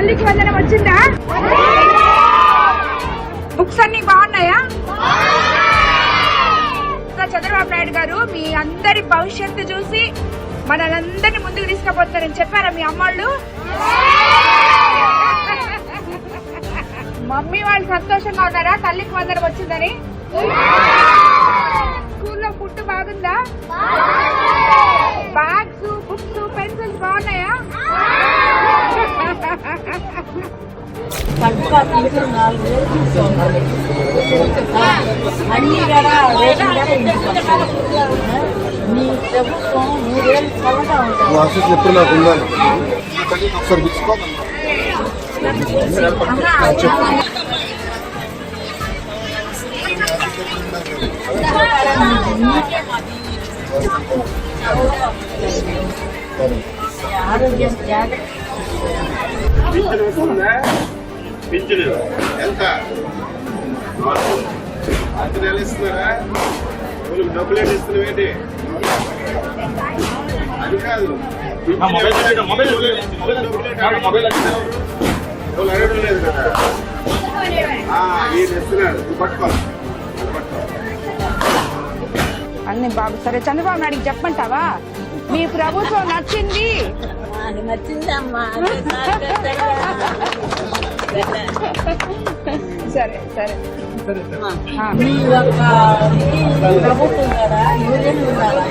తల్లికి వందనం వచ్చిందా? బుక్స్ అన్ని బాగున్నాయా? చంద్రబాబు నాయుడు గారు మీ అందరి భవిష్యత్తు చూసి మనల్ని ముందుకు తీసుకుపోతారని చెప్పారా మీ అమ్మాళ్ళు? మమ్మీ వాళ్ళు సంతోషంగా ఉన్నారా? తల్లికి వందనం వచ్చిందని? కడుపు కాకుండా నాలుగు వేలు తీసుకోవాలి అన్ని కూడా రేషన్ కూడా ఇంటికి మీ ప్రభుత్వం మూడేళ్ళు చల్లగా ఉంటుంది ఆశీస్సులు ఎప్పుడు నాకు ఉండాలి ఒకసారి పిలుచుకోవాలి ఆరోగ్యం జాగ్రత్త పింఛన్. ఎంత? ఇస్తున్నారా? డబ్బులు ఏంటి ఇస్తున్నావు ఏంటి? అది కాదు. అడగడం లేదు ఈయన ఇస్తున్నాడు పట్టుకోవాలి అన్ని బాబు సరే చంద్రబాబు నాయుడుకి చెప్పంటావా మీ ప్రభుత్వం నచ్చింది. నచ్చిందమ్మా సరే సరే. మీ యొక్క ప్రభుత్వం కదా యూరియన్ ఉండాలి?